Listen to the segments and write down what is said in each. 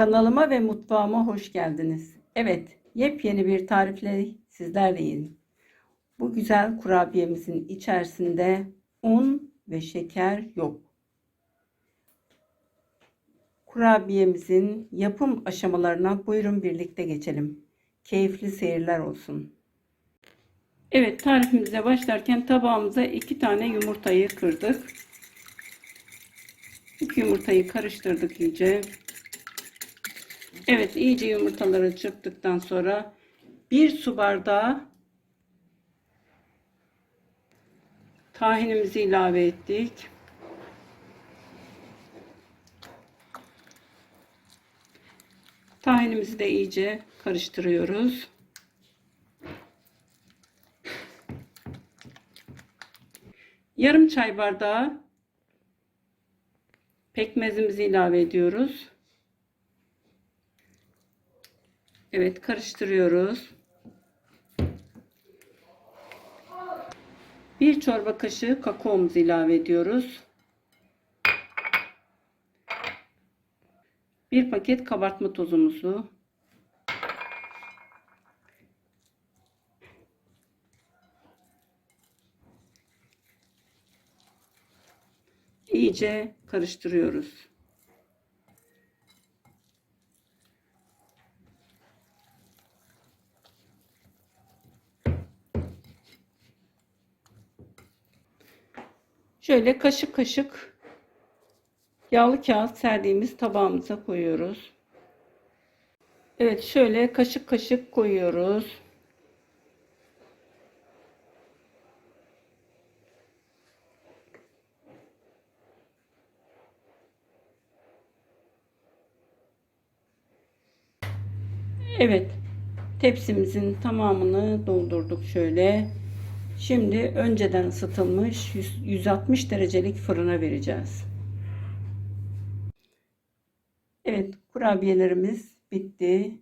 Kanalıma ve mutfağıma hoş geldiniz. Evet, yepyeni bir tarifle sizlerleyim. Bu güzel kurabiyemizin içerisinde un ve şeker yok. Kurabiyemizin yapım aşamalarına buyurun birlikte geçelim. Keyifli seyirler olsun. Evet, tarifimize başlarken tabağımıza iki tane yumurtayı kırdık. İki yumurtayı karıştırdık iyice. Evet iyice yumurtaları çırptıktan sonra bir su bardağı tahinimizi ilave ettik. Tahinimizi de iyice karıştırıyoruz. Yarım çay bardağı pekmezimizi ilave ediyoruz. Evet karıştırıyoruz. Bir çorba kaşığı kakaomuzu ilave ediyoruz. Bir paket kabartma tozumuzu. iyice karıştırıyoruz. Şöyle kaşık kaşık yağlı kağıt serdiğimiz tabağımıza koyuyoruz. Evet şöyle kaşık kaşık koyuyoruz. Evet tepsimizin tamamını doldurduk şöyle. Şimdi önceden ısıtılmış 160 derecelik fırına vereceğiz. Evet kurabiyelerimiz bitti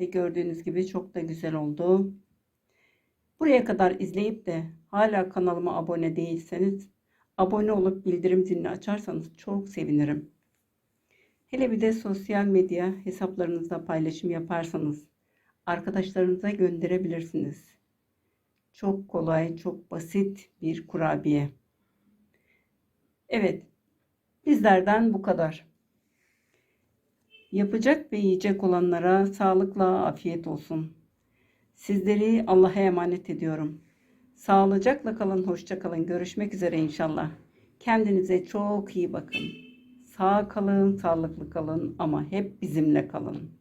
ve gördüğünüz gibi çok da güzel oldu. Buraya kadar izleyip de hala kanalıma abone değilseniz abone olup bildirim zilini açarsanız çok sevinirim. Hele bir de sosyal medya hesaplarınızda paylaşım yaparsanız arkadaşlarınıza gönderebilirsiniz. Çok kolay, çok basit bir kurabiye. Evet, bizlerden bu kadar. Yapacak ve yiyecek olanlara sağlıkla afiyet olsun. Sizleri Allah'a emanet ediyorum. Sağlıcakla kalın, hoşça kalın. Görüşmek üzere inşallah. Kendinize çok iyi bakın. Sağ kalın, sağlıklı kalın ama hep bizimle kalın.